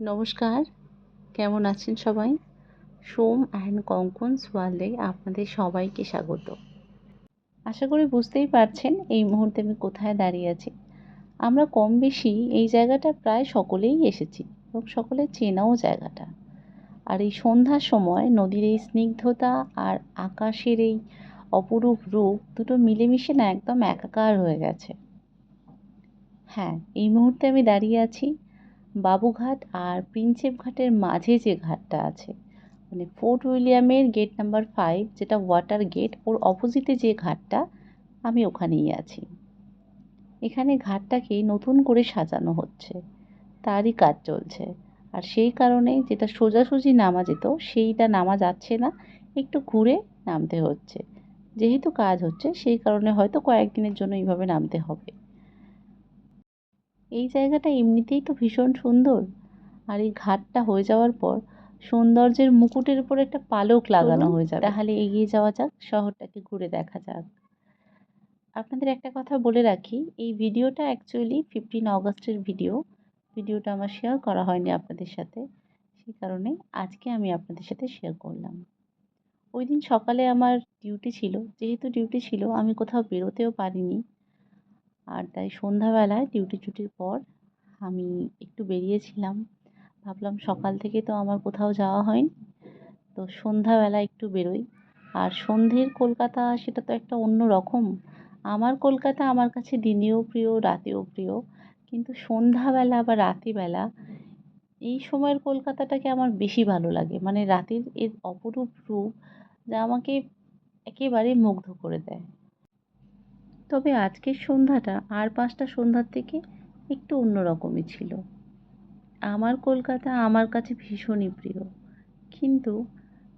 নমস্কার। কেমন আছেন সবাই? সোম অ্যান্ড কঙ্কনস ওয়ার্ল্ডে আপনাদের সবাইকে স্বাগত। আশা করি বুঝতেই পারছেন এই মুহূর্তে আমি কোথায় দাঁড়িয়ে আছি। আমরা কম বেশি এই জায়গাটা প্রায় সকলেই এসেছি এবং সকলে চেনাও জায়গাটা। আর এই সন্ধ্যার সময় নদীর এই স্নিগ্ধতা আর আকাশের এই অপরূপ রূপ দুটো মিলেমিশে না একদম একাকার হয়ে গেছে। হ্যাঁ এই মুহূর্তে আমি দাঁড়িয়ে আছি বাবুঘাট আর প্রিন্সেপ ঘাটের মাঝে যে ঘাটটা আছে। মানে ফোর্ট উইলিয়ামের গেট নাম্বার ফাইভ, যেটা ওয়াটার গেট, ওর অপোজিটে যে ঘাটটা, আমি ওখানেই আছি। এখানে ঘাটটাকে নতুন করে সাজানো হচ্ছে। তারই কাজ চলছে। আর সেই কারণে যেটা সোজাসুজি নামা যেত, সেইটা নামা যাচ্ছে না, একটু ঘুরে নামতে হচ্ছে। যেহেতু কাজ হচ্ছে, সেই কারণে হয়তো কয়েকদিনের জন্য এইভাবে নামতে হবে। এই জায়গাটা এমনিতেই তো ভীষণ সুন্দর। আর এই ঘাটটা হয়ে যাওয়ার পর সৌন্দর্যের মুকুটের উপর একটা পালক লাগানো হয়ে যাবে। তাহলে এগিয়ে যাওয়া যাক শহরটাকে ঘুরে দেখা যাক। আপনাদের একটা কথা বলে রাখি এই ভিডিওটা অ্যাকচুয়ালি ফিফটিন অগস্টের ভিডিও ভিডিওটা আমার শেয়ার করা হয়নি আপনাদের সাথে সেই কারণে আজকে আমি আপনাদের সাথে শেয়ার করলাম। ওই দিন সকালে আমার ডিউটি ছিল যেহেতু ডিউটি ছিল আমি কোথাও বেরোতেও পারিনি। আর তাই সন্ধ্যাবেলায় ডিউটি ছুটির পর আমি একটু বেরিয়েছিলাম। ভাবলাম সকাল থেকে তো আমার কোথাও যাওয়া হয়নি, তো সন্ধ্যাবেলা একটু বেরোই। আর সন্ধ্যের কলকাতা সেটা তো একটা অন্য রকম। আমার কলকাতা আমার কাছে দিনেও প্রিয়, রাতেও প্রিয়। কিন্তু সন্ধ্যাবেলা বা রাতিবেলা এই সময়ের কলকাতাটাকে আমার বেশি ভালো লাগে। মানে রাতের এর অপরূপ রূপ যা আমাকে একেবারে মুগ্ধ করে দেয়। তবে আজকের সন্ধ্যাটা আর পাঁচটা সন্ধ্যার থেকে একটু অন্য রকমই ছিল। আমার কলকাতা আমার কাছে ভীষণই প্রিয়। কিন্তু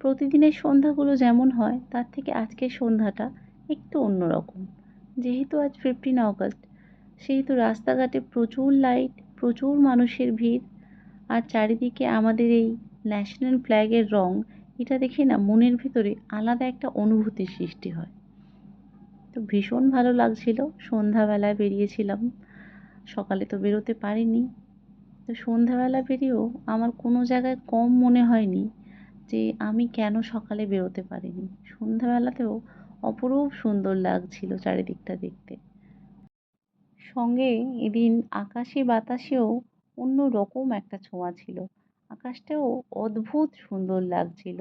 প্রতিদিনের সন্ধ্যাগুলো যেমন হয়, তার থেকে আজকের সন্ধ্যাটা একটু অন্য রকম যেহেতু আজ ফিফটিন অগস্ট সেহেতু রাস্তাঘাটে প্রচুর লাইট প্রচুর মানুষের ভিড়, আর চারিদিকে আমাদের এই ন্যাশনাল ফ্ল্যাগের রং, এটা দেখে না মনের ভিতরে আলাদা একটা অনুভূতির সৃষ্টি হয়। তো ভীষণ ভালো লাগছিল। সন্ধ্যাবেলায় বেরিয়েছিলাম। সকালে তো বেরোতে পারিনি। তো সন্ধ্যাবেলা বেরিয়েও আমার কোনো জায়গায় কম মনে হয়নি যে আমি কেন সকালে বেরোতে পারিনি। সন্ধ্যাবেলাতেও অপরূপ সুন্দর লাগছিল চারিদিকটা দেখতে। সঙ্গে এদিন আকাশে বাতাসেও অন্য রকম একটা ছোঁয়া ছিল। আকাশটাও অদ্ভুত সুন্দর লাগছিল।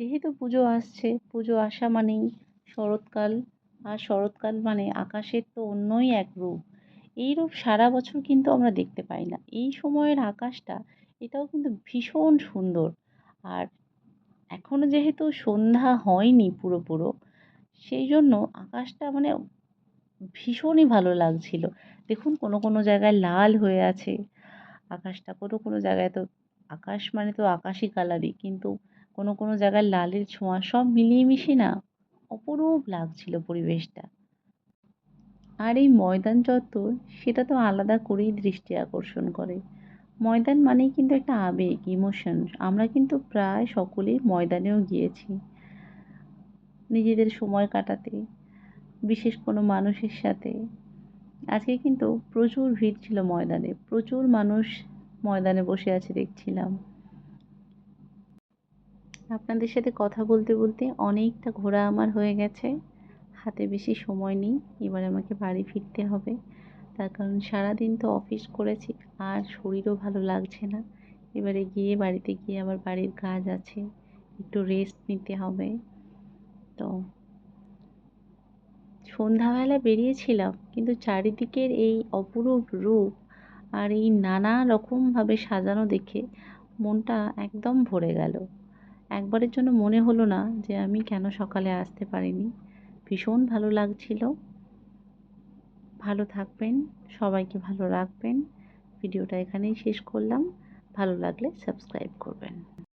যেহেতু পুজো আসছে, পুজো আসা মানেই শরৎকাল। আর শরৎকাল মানে আকাশের তো অন্যই এক রূপ। এই রূপ সারা বছর কিন্তু আমরা দেখতে পাই না। এই সময়ের আকাশটা, এটাও কিন্তু ভীষণ সুন্দর। আর এখনও যেহেতু সন্ধ্যা হয়নি পুরোপুরো সেই জন্য আকাশটা মানে ভীষণই ভালো লাগছিল। দেখুন, কোনো কোনো জায়গায় লাল হয়ে আছে। আকাশটা কোনো কোনো জায়গায় তো, আকাশ মানে তো আকাশি কালারই, কিন্তু কোনো কোনো জায়গায় লালের ছোঁয়া সব মিলিয়ে মিশিয়ে না। অপরূপ লাগছিল পরিবেশটা। আর এই ময়দান চত্বর, সেটা তো আলাদা করেই দৃষ্টি আকর্ষণ করে। ময়দান মানেই কিন্তু একটা আবেগ ইমোশন আমরা কিন্তু প্রায় সকলেই ময়দানেও গিয়েছি নিজেদের সময় কাটাতে, বিশেষ কোনো মানুষের সাথে। আজকে কিন্তু প্রচুর ভিড় ছিল ময়দানে, প্রচুর মানুষ ময়দানে বসে আছে দেখছিলাম। আপনাদের সাথে কথা বলতে বলতে অনেকটা ঘোরা আমার হয়ে গেছে। হাতে বেশি সময় নেই, এবার আমাকে বাড়ি ফিরতে হবে। তার কারণ সারাদিন তো অফিস করেছি, আর শরীরও ভালো লাগছে না। এবারে গিয়ে বাড়িতে গিয়ে আবার বাড়ির কাজ আছে, একটু রেস্ট নিতে হবে। তো সন্ধ্যাবেলা বেরিয়েছিলাম, কিন্তু চারিদিকের এই অপরূপ রূপ আর এই নানা রকমভাবে সাজানো দেখে মনটা একদম ভরে গেল। একবারের জন্য মনে হলো না যে আমি কেন সকালে আসতে পারিনি। ভীষণ ভালো লাগছিল। ভালো থাকবেন, সবাইকে ভালো রাখবেন। ভিডিওটা এখানেই শেষ করলাম। ভালো লাগলে সাবস্ক্রাইব করবেন।